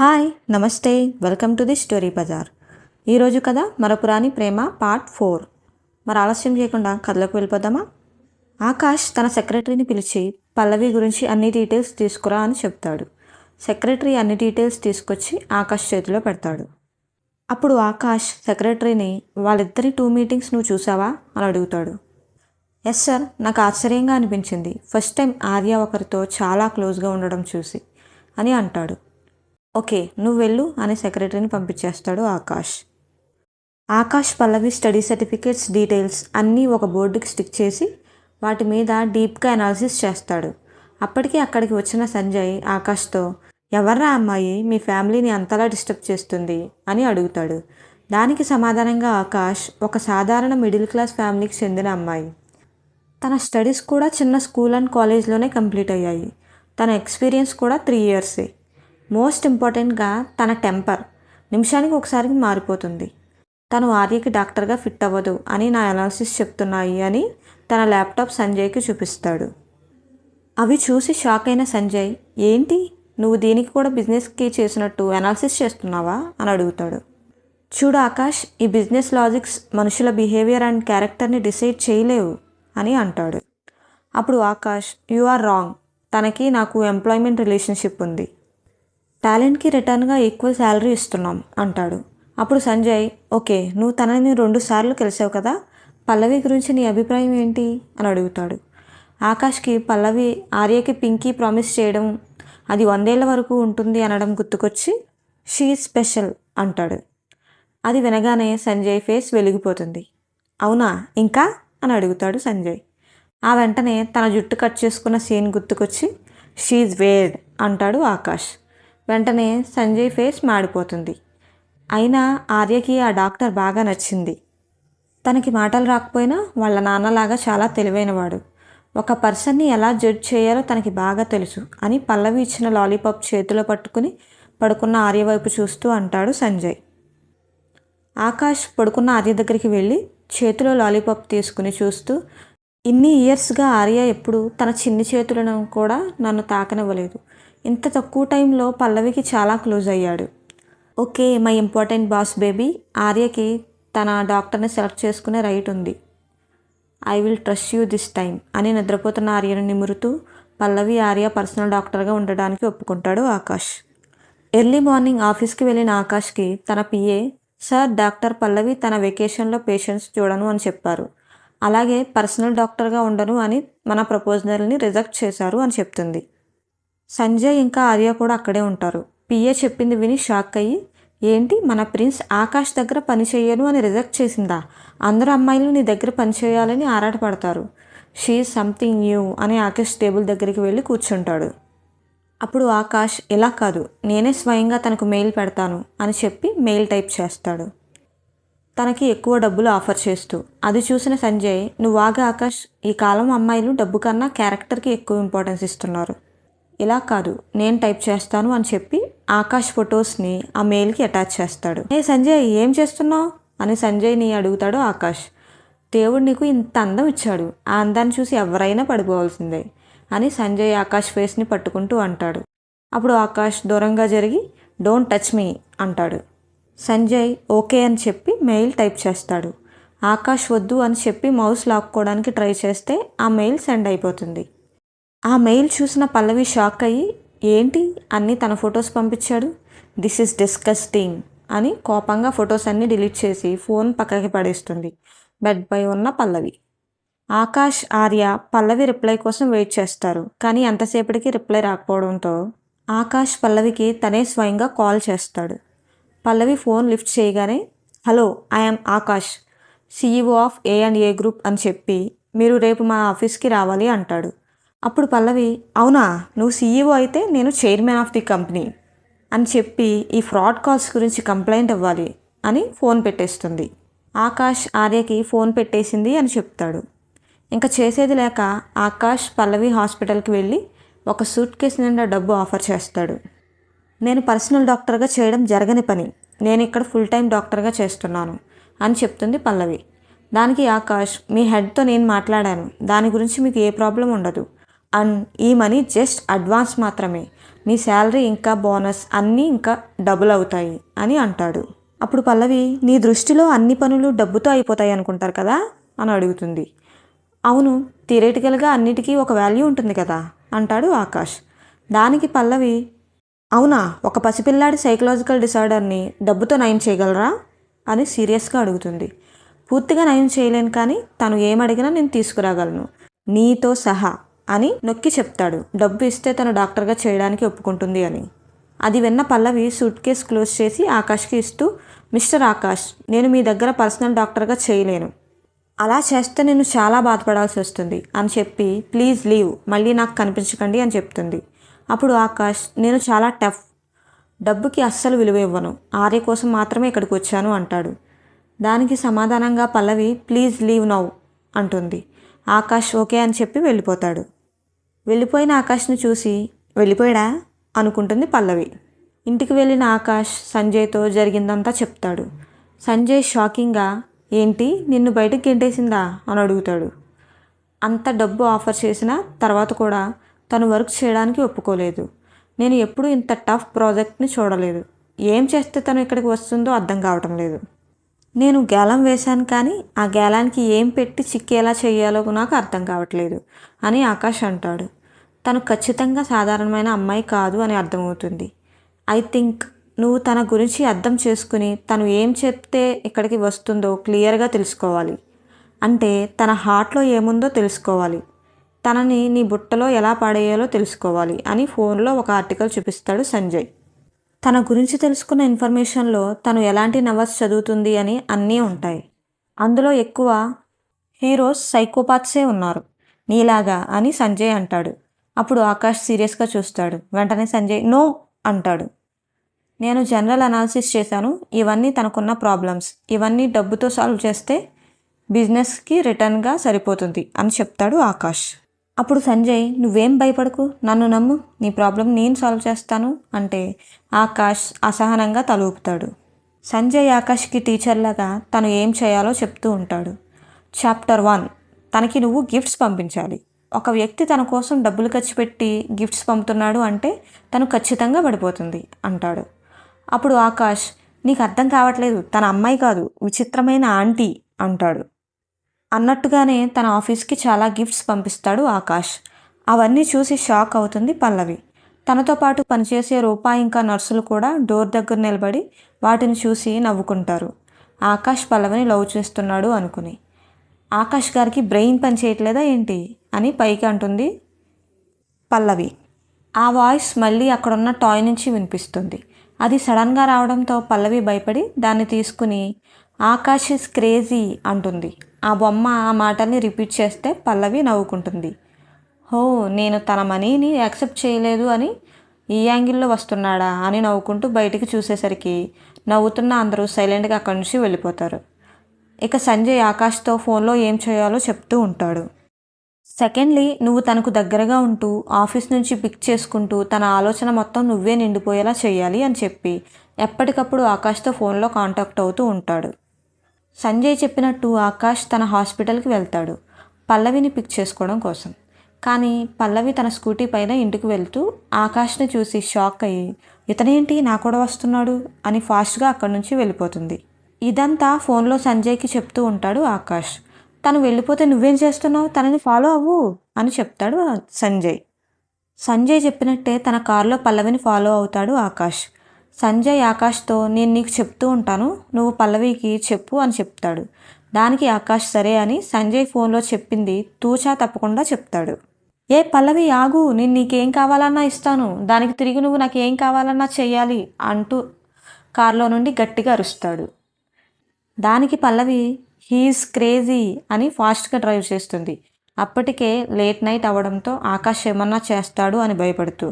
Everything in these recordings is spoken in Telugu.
Hi namaste welcome to the Story Bazaar. ఈరోజు కథ మరపురాని ప్రేమ పార్ట్ ఫోర్. మరి ఆలస్యం చేయకుండా కథలోకి వెళ్ళిపోదామా? ఆకాష్ తన సెక్రటరీని పిలిచి పల్లవి గురించి అన్ని డీటెయిల్స్ తీసుకురా అని చెప్తాడు. సెక్రటరీ అన్ని డీటెయిల్స్ తీసుకొచ్చి ఆకాష్ చేతిలో పెడతాడు. అప్పుడు ఆకాష్ సెక్రటరీని వాళ్ళిద్దరి టూ మీటింగ్స్ నువ్వు చూసావా? అని అడుగుతాడు. ఎస్ సార్ నాకు ఆశ్చర్యంగా అనిపించింది. ఫస్ట్ టైం ఆర్య ఒకరితో చాలా క్లోజ్గా ఉండడం చూసి అని అంటాడు. ఓకే నువ్వు వెళ్ళు అని సెక్రటరీని పంపించేస్తాడు Akash. Akash Pallavi study certificates details అన్నీ ఒక బోర్డుకి స్టిక్ చేసి వాటి మీద డీప్గా అనాలిసిస్ చేస్తాడు. అప్పటికి అక్కడికి వచ్చిన సంజయ్ ఆకాష్తో ఎవర్రా అమ్మాయి? మీ ఫ్యామిలీని అంతలా డిస్టర్బ్ చేస్తుంది? అని అడుగుతాడు. దానికి సమాధానంగా ఆకాష్ ఒక సాధారణ మిడిల్ క్లాస్ ఫ్యామిలీకి చెందిన అమ్మాయి. తన స్టడీస్ కూడా చిన్న స్కూల్ అండ్ కాలేజ్లోనే కంప్లీట్ అయ్యాయి. తన ఎక్స్పీరియన్స్ కూడా త్రీ ఇయర్సే. మోస్ట్ ఇంపార్టెంట్గా తన టెంపర్. నిమిషానికి ఒకసారికి మారిపోతుంది. తను ఆర్యకి డాక్టర్గా ఫిట్ అవ్వదు అని నా అనాలిసిస్ చెప్తున్నాయి అని తన ల్యాప్టాప్ సంజయ్కి చూపిస్తాడు. అవి చూసి షాక్ అయిన సంజయ్ ఏంటి? నువ్వు దీనికి కూడా బిజినెస్కి చేసినట్టు అనాలిసిస్ చేస్తున్నావా? అని అడుగుతాడు. చూడు ఆకాష్ ఈ బిజినెస్ లాజిక్స్ మనుషుల బిహేవియర్ అండ్ క్యారెక్టర్ని డిసైడ్ చేయలేవు అని అంటాడు. అప్పుడు ఆకాష్ యు ఆర్ రాంగ్. తనకి నాకు ఎంప్లాయ్మెంట్ రిలేషన్షిప్ ఉంది. టాలెంట్కి రిటర్న్గా ఎక్కువ శాలరీ ఇస్తున్నాం అంటాడు. అప్పుడు సంజయ్ ఓకే నువ్వు తనని రెండు సార్లు కలిసావు కదా పల్లవి గురించి నీ అభిప్రాయం ఏంటి? అని అడుగుతాడు. ఆకాష్కి పల్లవి ఆర్యకి పింకీ ప్రామిస్ చేయడం అది వందేళ్ళ వరకు ఉంటుంది అనడం గుర్తుకొచ్చి షీ స్పెషల్ అంటాడు. అది వినగానే సంజయ్ ఫేస్ వెలిగిపోతుంది. అవునా ఇంకా? అని అడుగుతాడు సంజయ్. ఆ వెంటనే తన జుట్టు కట్ చేసుకున్న సీన్ గుర్తుకొచ్చి షీఈ్ వేర్డ్ అంటాడు ఆకాష్. వెంటనే సంజయ్ ఫేస్ మాడిపోతుంది. అయినా ఆర్యకి ఆ డాక్టర్ బాగా నచ్చింది. తనకి మాటలు రాకపోయినా వాళ్ళ నాన్నలాగా చాలా తెలివైనవాడు. ఒక పర్సన్ని ఎలా జడ్జ్ చేయాలో తనకి బాగా తెలుసు అని పల్లవి ఇచ్చిన లాలీపాప్ చేతిలో పట్టుకుని పడుకున్న ఆర్య వైపు చూస్తూ అంటాడు సంజయ్. ఆకాష్ పడుకున్న ఆర్య దగ్గరికి వెళ్ళి చేతిలో లాలీపాప్ తీసుకుని చూస్తూ ఇన్ని ఇయర్స్గా ఆర్య ఎప్పుడు తన చిన్ని చేతులను కూడా నన్ను తాకనివ్వలేదు. ఇంత తక్కువ టైంలో పల్లవికి చాలా క్లోజ్ అయ్యాడు. Okay my important boss baby ఆర్యకి తన డాక్టర్ని సెలెక్ట్ చేసుకునే రైట్ ఉంది. I will trust you this time అని నిద్రపోతున్న ఆర్యను నిమురుతూ పల్లవి ఆర్య పర్సనల్ డాక్టర్గా ఉండడానికి ఒప్పుకుంటాడు ఆకాష్. ఎర్లీ మార్నింగ్ ఆఫీస్కి వెళ్ళిన ఆకాష్కి తన పిఏ సార్ డాక్టర్ పల్లవి తన వెకేషన్లో పేషెంట్స్ చూడను అని చెప్పారు. అలాగే పర్సనల్ డాక్టర్గా ఉండను అని మన ప్రపోజల్ని రిజెక్ట్ చేశారు అని చెప్తుంది. సంజయ్ ఇంకా ఆర్య కూడా అక్కడే ఉంటారు. పిఏ చెప్పింది విని షాక్ అయ్యి ఏంటి? మన ప్రిన్స్ ఆకాష్ దగ్గర పని చేయను అని రిజెక్ట్ చేసిందా? అందరు అమ్మాయిలు నీ దగ్గర పని చేయాలని ఆరాటపడతారు. షీ సంథింగ్ న్యూ అని ఆకాష్ టేబుల్ దగ్గరికి వెళ్ళి కూర్చుంటాడు. అప్పుడు ఆకాష్ ఇలా కాదు నేనే స్వయంగా తనకు మెయిల్ పెడతాను అని చెప్పి మెయిల్ టైప్ చేస్తాడు. తనకి ఎక్కువ డబ్బులు ఆఫర్ చేస్తూ అది చూసిన సంజయ్ నువ్వాగా ఆకాష్ ఈ కాలం అమ్మాయిలు డబ్బు కన్నా క్యారెక్టర్కి ఎక్కువ ఇంపార్టెన్స్ ఇస్తున్నారు. ఇలా కాదు నేను టైప్ చేస్తాను అని చెప్పి ఆకాష్ ఫొటోస్ని ఆ మెయిల్కి అటాచ్ చేస్తాడు. ఏ సంజయ్ ఏం చేస్తున్నావు? అని సంజయ్ని అడుగుతాడు ఆకాష్. దేవుడు నీకు ఇంత అందం ఇచ్చాడు ఆ అందాన్ని చూసి ఎవరైనా పడిపోవాల్సిందే అని సంజయ్ ఆకాష్ ఫేస్ని పట్టుకుంటూ అంటాడు. అప్పుడు ఆకాష్ దూరంగా జరిగి డోంట్ టచ్ మీ అంటాడు. సంజయ్ ఓకే అని చెప్పి మెయిల్ టైప్ చేస్తాడు. ఆకాష్ వద్దు అని చెప్పి మౌస్ లాక్కోవడానికి ట్రై చేస్తే ఆ మెయిల్ సెండ్ అయిపోతుంది. ఆ మెయిల్ చూసిన పల్లవి షాక్ అయ్యి ఏంటి? అన్నీ తన ఫొటోస్ పంపించాడు? దిస్ ఇస్ డిస్కస్టింగ్ అని కోపంగా ఫొటోస్ అన్నీ డిలీట్ చేసి ఫోన్ పక్కకి పడేస్తుంది. బెడ్ పై ఉన్న పల్లవి. ఆకాష్ ఆర్య పల్లవి రిప్లై కోసం వెయిట్ చేస్తారు కానీ ఎంతసేపటికి రిప్లై రాకపోవడంతో ఆకాష్ పల్లవికి తనే స్వయంగా కాల్ చేస్తాడు. పల్లవి ఫోన్ లిఫ్ట్ చేయగానే hello I'm Akash CEO of A and A group అని చెప్పి మీరు రేపు మా ఆఫీస్కి రావాలి అంటాడు. అప్పుడు పల్లవి అవునా నువ్వు సీఈఓ అయితే నేను చైర్మన్ ఆఫ్ ది కంపెనీ అని చెప్పి ఈ ఫ్రాడ్ కాల్స్ గురించి కంప్లైంట్ ఇవ్వాలి అని ఫోన్ పెట్టేస్తుంది. ఆకాష్ ఆర్యకి ఫోన్ పెట్టేసింది అని చెప్తాడు. ఇంకా చేసేది లేక ఆకాష్ పల్లవి హాస్పిటల్కి వెళ్ళి ఒక సూట్ కేసు నిండా డబ్బు ఆఫర్ చేస్తాడు. నేను పర్సనల్ డాక్టర్గా చేయడం జరగని పని. నేను ఇక్కడ ఫుల్ టైం డాక్టర్గా చేస్తున్నాను అని చెప్తుంది పల్లవి. దానికి ఆకాష్ మీ హెడ్తో నేను మాట్లాడాను. దాని గురించి మీకు ఏ ప్రాబ్లం ఉండదు. అండ్ ఈ మనీ జస్ట్ అడ్వాన్స్ మాత్రమే. నీ శాలరీ ఇంకా బోనస్ అన్నీ ఇంకా డబుల్ అవుతాయి అని అంటాడు. అప్పుడు పల్లవి నీ దృష్టిలో అన్ని పనులు డబ్బుతో అయిపోతాయి అనుకుంటారు కదా? అని అడుగుతుంది. అవును థియరేటికల్గా అన్నిటికీ ఒక వాల్యూ ఉంటుంది కదా? అంటాడు ఆకాష్. దానికి పల్లవి అవునా ఒక పసిపిల్లాడి సైకలాజికల్ డిసార్డర్ని డబ్బుతో నయం చేయగలరా? అని సీరియస్గా అడుగుతుంది. పూర్తిగా నయం చేయలేను కానీ తను ఏమడిగినా నేను తీసుకురాగలను. నీతో సహా. అని నొక్కి చెప్తాడు. డబ్బు ఇస్తే తను డాక్టర్గా చేయడానికి ఒప్పుకుంటుంది అని. అది విన్న పల్లవి సూట్ కేస్ క్లోజ్ చేసి ఆకాష్కి ఇస్తూ మిస్టర్ ఆకాష్ నేను మీ దగ్గర పర్సనల్ డాక్టర్గా చేయలేను. అలా చేస్తే నేను చాలా బాధపడాల్సి వస్తుంది అని చెప్పి ప్లీజ్ లీవ్ మళ్ళీ నాకు కనిపించకండి అని చెప్తుంది. అప్పుడు ఆకాష్ నేను చాలా టఫ్. డబ్బుకి అస్సలు విలువ ఇవ్వను. ఆర్య కోసం మాత్రమే ఇక్కడికి వచ్చాను అంటాడు. దానికి సమాధానంగా పల్లవి ప్లీజ్ లీవ్ నౌ అంటుంది. ఆకాష్ ఓకే అని చెప్పి వెళ్ళిపోతాడు. వెళ్ళిపోయిన ఆకాష్ని చూసి వెళ్ళిపోయాడా? అనుకుంటుంది పల్లవి. ఇంటికి వెళ్ళిన ఆకాష్ సంజయ్తో జరిగిందంతా చెప్తాడు. సంజయ్ షాకింగ్గా ఏంటి నిన్ను బయటకు గెంటేసిందా? అని అడుగుతాడు. అంత డబ్బు ఆఫర్ చేసిన తర్వాత కూడా తను వర్క్ చేయడానికి ఒప్పుకోలేదు. నేను ఎప్పుడూ ఇంత టఫ్ ప్రాజెక్ట్ని చూడలేదు. ఏం చేస్తే తను ఇక్కడికి వస్తుందో అర్థం కావటం లేదు. నేను గేలం వేశాను కానీ ఆ గేలానికి ఏం పెట్టి చిక్కేలా చేయాలో నాకు అర్థం కావట్లేదు అని ఆకాష్ అంటాడు. తను ఖచ్చితంగా సాధారణమైన అమ్మాయి కాదు అని అర్థమవుతుంది. ఐ థింక్ నువ్వు తన గురించి అర్థం చేసుకుని తను ఏం చెప్తే ఇక్కడికి వస్తుందో క్లియర్గా తెలుసుకోవాలి. అంటే తన హార్ట్లో ఏముందో తెలుసుకోవాలి. తనని నీ బుట్టలో ఎలా పడేయాలో తెలుసుకోవాలి అని ఫోన్లో ఒక ఆర్టికల్ చూపిస్తాడు సంజయ్. తన గురించి తెలుసుకున్న ఇన్ఫర్మేషన్లో తను ఎలాంటి నవల్స్ చదువుతుంది అని అన్నీ ఉంటాయి. అందులో ఎక్కువ హీరోస్ సైకోపాత్సే ఉన్నారు. నీలాగా అని సంజయ్ అంటాడు. అప్పుడు ఆకాష్ సీరియస్గా చూస్తాడు. వెంటనే సంజయ్ నో అంటాడు. నేను జనరల్ అనాలిసిస్ చేశాను. ఇవన్నీ తనకున్న ప్రాబ్లమ్స్. ఇవన్నీ డబ్బుతో సాల్వ్ చేస్తే బిజినెస్కి రిటర్న్గా సరిపోతుంది అని చెప్తాడు ఆకాష్. అప్పుడు సంజయ్ నువ్వేం భయపడకు. నన్ను నమ్ము. నీ ప్రాబ్లం నేను సాల్వ్ చేస్తాను అంటే ఆకాష్ అసహనంగా తలూపుతాడు సంజయ్ ఆకాష్కి టీచర్లాగా తను ఏం చేయాలో చెప్తూ ఉంటాడు. Chapter one. తనకి నువ్వు గిఫ్ట్స్ పంపించాలి. ఒక వ్యక్తి తన కోసం డబ్బులు ఖర్చు పెట్టి గిఫ్ట్స్ పంపుతున్నాడు అంటే తను ఖచ్చితంగా పడిపోతుంది అంటాడు. అప్పుడు ఆకాష్ నీకు అర్థం కావట్లేదు తన అమ్మాయి కాదు విచిత్రమైన ఆంటీ అంటాడు. అన్నట్టుగానే తన ఆఫీస్కి చాలా గిఫ్ట్స్ పంపిస్తాడు ఆకాష్. అవన్నీ చూసి షాక్ అవుతుంది పల్లవి. తనతో పాటు పనిచేసే రూపా ఇంకా నర్సులు కూడా డోర్ దగ్గర నిలబడి వాటిని చూసి నవ్వుకుంటారు. ఆకాష్ పల్లవిని లవ్ చేస్తున్నాడు అనుకుని. ఆకాష్ గారికి బ్రెయిన్ పని చేయట్లేదా ఏంటి అని పైకి అంటుంది పల్లవి. ఆ వాయిస్ మళ్ళీ అక్కడున్న టాయ్ నుంచి వినిపిస్తుంది. అది సడన్గా రావడంతో పల్లవి భయపడి దాన్ని తీసుకుని ఆకాష్ ఇస్ క్రేజీ అంటుంది. ఆ బొమ్మ ఆ మాటల్ని రిపీట్ చేస్తే పల్లవి నవ్వుకుంటుంది. హో నేను తన మనీని యాక్సెప్ట్ చేయలేదు అని ఈ యాంగిల్లో వస్తున్నాడా అని నవ్వుకుంటూ బయటికి చూసేసరికి నవ్వుతున్న అందరూ సైలెంట్గా అక్కడి నుంచి వెళ్ళిపోతారు. ఇక సంజయ్ ఆకాష్తో ఫోన్లో ఏం చేయాలో చెప్తూ ఉంటాడు. సెకండ్లీ నువ్వు తనకు దగ్గరగా ఉంటూ ఆఫీస్ నుంచి పిక్ చేసుకుంటూ తన ఆలోచన మొత్తం నువ్వే నిండిపోయేలా చేయాలి అని చెప్పి ఎప్పటికప్పుడు ఆకాష్తో ఫోన్లో కాంటాక్ట్ అవుతూ ఉంటాడు. సంజయ్ చెప్పినట్టు ఆకాష్ తన హాస్పిటల్కి వెళ్తాడు పల్లవిని పిక్ చేసుకోవడం కోసం. కానీ పల్లవి తన స్కూటీ పైన ఇంటికి వెళ్తూ ఆకాష్ని చూసి షాక్ అయ్యి ఇతనేంటి? నా కూడా వస్తున్నాడు? అని ఫాస్ట్గా అక్కడి నుంచి వెళ్ళిపోతుంది. ఇదంతా ఫోన్లో సంజయ్కి చెప్తూ ఉంటాడు ఆకాష్. తను వెళ్ళిపోతే నువ్వేం చేస్తున్నావు? తనని ఫాలో అవ్వు అని చెప్తాడు సంజయ్. సంజయ్ చెప్పినట్టే తన కారులో పల్లవిని ఫాలో అవుతాడు ఆకాష్. సంజయ్ ఆకాష్తో నేను నీకు చెప్తూ ఉంటాను నువ్వు పల్లవికి చెప్పు అని చెప్తాడు. దానికి ఆకాష్ సరే అని సంజయ్ ఫోన్లో చెప్పింది తూచా తప్పకుండా చెప్తాడు. ఏ పల్లవి ఆగు నేను నీకేం కావాలన్నా ఇస్తాను దానికి తిరిగి నువ్వు నాకు ఏం కావాలన్నా చెయ్యాలి అంటూ కారులో నుండి గట్టిగా అరుస్తాడు. దానికి పల్లవి హీఈస్ క్రేజీ అని ఫాస్ట్గా డ్రైవ్ చేస్తుంది. అప్పటికే లేట్ నైట్ అవ్వడంతో ఆకాష్ ఏమన్నా చేస్తాడు అని భయపడుతూ.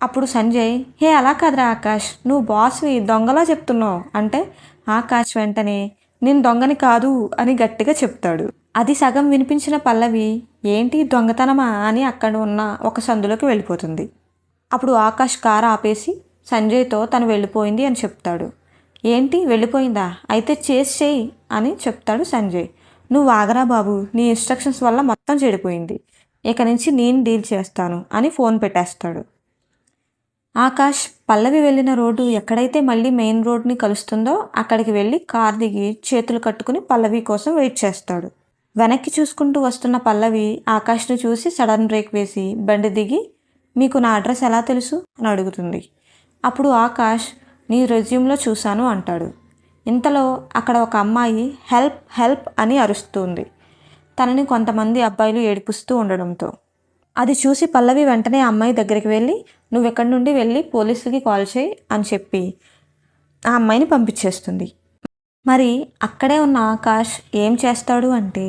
అప్పుడు సంజయ్ హే అలా కాదురా ఆకాష్ నువ్వు బాస్వి దొంగలా చెప్తున్నావు అంటే ఆకాష్ వెంటనే నేను దొంగని కాదు అని గట్టిగా చెప్తాడు. అది సగం వినిపించిన పల్లవి ఏంటి దొంగతనమా అని అక్కడ ఉన్న ఒక సందులోకి వెళ్ళిపోతుంది. అప్పుడు ఆకాష్ కారు ఆపేసి సంజయ్తో తను వెళ్ళిపోయింది అని చెప్తాడు. ఏంటి వెళ్ళిపోయిందా? అయితే చేసి చేయి అని చెప్తాడు సంజయ్. నువ్వు ఆగరా బాబు నీ ఇన్స్ట్రక్షన్స్ వల్ల మొత్తం చెడిపోయింది. ఇక నుంచి నేను డీల్ చేస్తాను అని ఫోన్ పెట్టేస్తాడు. ఆకాష్ పల్లవి వెళ్ళిన రోడ్డు ఎక్కడైతే మళ్ళీ మెయిన్ రోడ్ని కలుస్తుందో అక్కడికి వెళ్ళి కార్ దిగి చేతులు కట్టుకుని పల్లవి కోసం వెయిట్ చేస్తాడు. వెనక్కి చూసుకుంటూ వస్తున్న పల్లవి ఆకాష్ను చూసి సడన్ బ్రేక్ వేసి బండి దిగి మీకు నా అడ్రస్ ఎలా తెలుసు? అని అడుగుతుంది. అప్పుడు ఆకాష్ నీ రెజ్యూమ్లో చూశాను అంటాడు. ఇంతలో అక్కడ ఒక అమ్మాయి హెల్ప్ హెల్ప్ అని అరుస్తుంది. తనని కొంతమంది అబ్బాయిలు ఏడిపిస్తూ ఉండడంతో. అది చూసి పల్లవి వెంటనే ఆ అమ్మాయి దగ్గరికి వెళ్ళి నువ్వు ఎక్కడి నుండి వెళ్ళి పోలీసులకి కాల్ చేయి అని చెప్పి ఆ అమ్మాయిని పంపించేస్తుంది. మరి అక్కడే ఉన్న ఆకాష్ ఏం చేస్తాడు అంటే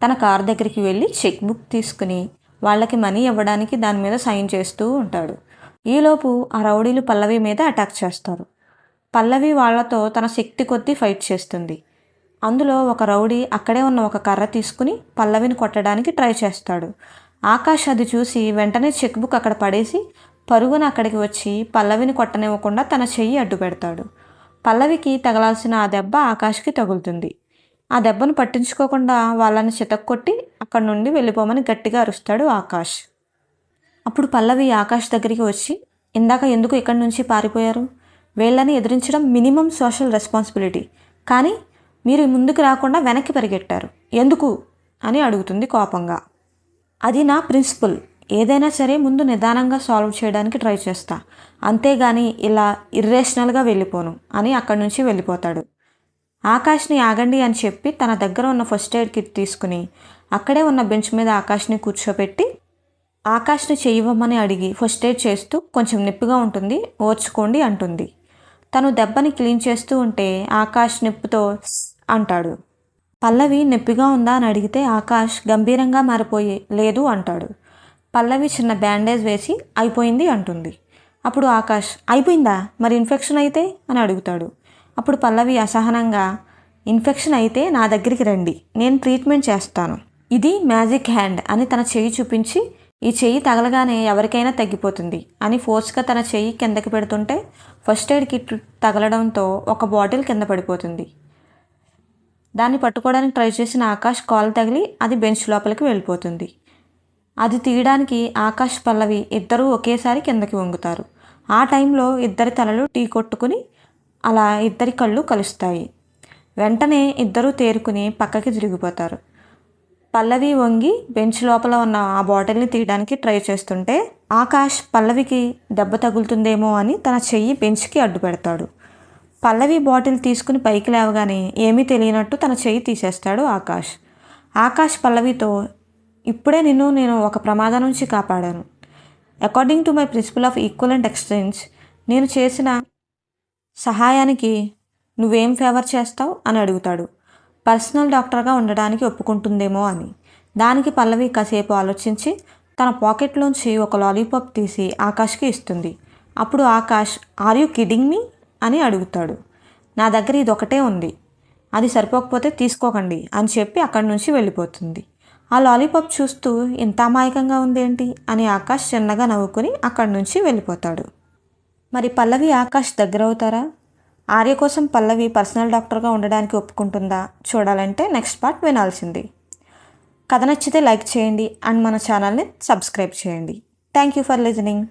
తన కార్ దగ్గరికి వెళ్ళి చెక్ బుక్ తీసుకుని వాళ్ళకి మనీ ఇవ్వడానికి దాని మీద సైన్ చేస్తూ ఉంటాడు. ఈలోపు ఆ రౌడీలు పల్లవి మీద అటాక్ చేస్తారు. పల్లవి వాళ్ళతో తన శక్తి కొద్దీ ఫైట్ చేస్తుంది. అందులో ఒక రౌడీ అక్కడే ఉన్న ఒక కర్ర తీసుకుని పల్లవిని కొట్టడానికి ట్రై చేస్తాడు. ఆకాష్ అది చూసి వెంటనే చెక్ బుక్ అక్కడ పడేసి పరుగున అక్కడికి వచ్చి పల్లవిని కొట్టనివ్వకుండా తన చెయ్యి అడ్డు పెడతాడు. పల్లవికి తగలాల్సిన ఆ దెబ్బ ఆకాష్కి తగులుతుంది. ఆ దెబ్బను పట్టించుకోకుండా వాళ్ళని చితక్కొట్టి అక్కడి నుండి వెళ్ళిపోమని గట్టిగా అరుస్తాడు ఆకాష్. అప్పుడు పల్లవి ఆకాష్ దగ్గరికి వచ్చి ఇందాక ఎందుకు ఇక్కడి నుంచి పారిపోయారు? వీళ్ళని ఎదిరించడం మినిమం సోషల్ రెస్పాన్సిబిలిటీ. కానీ మీరు ముందుకు రాకుండా వెనక్కి పరిగెట్టారు. ఎందుకు? అని అడుగుతుంది కోపంగా. అది నా ప్రిన్సిపల్. ఏదైనా సరే ముందు నిదానంగా సాల్వ్ చేయడానికి ట్రై చేస్తా. అంతేగాని ఇలా ఇర్రేషనల్గా వెళ్ళిపోను అని అక్కడి నుంచి వెళ్ళిపోతాడు. ఆకాష్ని ఆగండి అని చెప్పి తన దగ్గర ఉన్న ఫస్ట్ ఎయిడ్ కిట్ తీసుకుని అక్కడే ఉన్న బెంచ్ మీద ఆకాష్ని కూర్చోబెట్టి ఆకాష్ని చేయవమ్మని అడిగి ఫస్ట్ ఎయిడ్ చేస్తూ కొంచెం నొప్పిగా ఉంటుంది. ఓర్చుకోండి అంటుంది. తను దెబ్బని క్లీన్ చేస్తూ ఉంటే ఆకాష్ నొప్పితో అంటాడు. పల్లవి నొప్పిగా ఉందా అని అడిగితే ఆకాష్ గంభీరంగా మారిపోయి లేదు అంటాడు. పల్లవి చిన్న బ్యాండేజ్ వేసి అయిపోయింది అంటుంది. అప్పుడు ఆకాష్ అయిపోయిందా? మరి ఇన్ఫెక్షన్ అయితే? అని అడుగుతాడు. అప్పుడు పల్లవి అసహనంగా ఇన్ఫెక్షన్ అయితే నా దగ్గరికి రండి. నేను ట్రీట్మెంట్ చేస్తాను. ఇది మ్యాజిక్ హ్యాండ్ అని తన చెయ్యి చూపించి ఈ చెయ్యి తగలగానే ఎవరికైనా తగ్గిపోతుంది అని ఫోర్స్గా తన చెయ్యి కిందకి పెడుతుంటే ఫస్ట్ ఎయిడ్ కిట్ తగలడంతో ఒక బాటిల్ కింద పడిపోతుంది. దాన్ని పట్టుకోవడానికి ట్రై చేసిన ఆకాష్ కాల్ తగిలి అది బెంచ్ లోపలికి వెళ్ళిపోతుంది. అది తీయడానికి ఆకాష్ పల్లవి ఇద్దరూ ఒకేసారి కిందకి వంగుతారు. ఆ టైంలో ఇద్దరి తలలు టీ కొట్టుకుని అలా ఇద్దరి కళ్ళు కలుస్తాయి. వెంటనే ఇద్దరూ తేరుకుని పక్కకి తిరిగిపోతారు. పల్లవి వంగి బెంచ్ లోపల ఉన్న ఆ బాటిల్ని తీయడానికి ట్రై చేస్తుంటే ఆకాష్ పల్లవికి దెబ్బ తగులుతుందేమో అని తన చెయ్యి బెంచ్కి అడ్డు పెడతాడు. పల్లవి బాటిల్ తీసుకుని పైకి లేవగానే ఏమీ తెలియనట్టు తన చెయ్యి తీసేస్తాడు ఆకాష్. ఆకాష్ పల్లవితో ఇప్పుడే నిన్ను నేను ఒక ప్రమాదం నుంచి కాపాడాను. According to my principle of equal and exchange నేను చేసిన సహాయానికి నువ్వేం ఫేవర్ చేస్తావు? అని అడుగుతాడు. పర్సనల్ డాక్టర్గా ఉండడానికి ఒప్పుకుంటుందేమో అని. దానికి పల్లవి కాసేపు ఆలోచించి తన పాకెట్లోంచి ఒక లాలీపాప్ తీసి ఆకాష్కి ఇస్తుంది. అప్పుడు Akash are you kidding me అని అడుగుతాడు. నా దగ్గర ఇది ఒకటే ఉంది. అది సరిపోకపోతే తీసుకోకండి అని చెప్పి అక్కడి నుంచి వెళ్ళిపోతుంది. ఆ లాలీపాప్ చూస్తూ ఇంత అమాయకంగా ఉందేంటి? అని ఆకాష్ చిన్నగా నవ్వుకుని అక్కడి నుంచి వెళ్ళిపోతాడు. మరి పల్లవి ఆకాష్ దగ్గర అవుతారా? ఆర్య కోసం పల్లవి పర్సనల్ డాక్టర్గా ఉండడానికి ఒప్పుకుంటుందా? చూడాలంటే నెక్స్ట్ పార్ట్ వినాల్సింది. కథ నచ్చితే లైక్ చేయండి అండ్ మన ఛానల్ని సబ్స్క్రైబ్ చేయండి. Thank you for listening.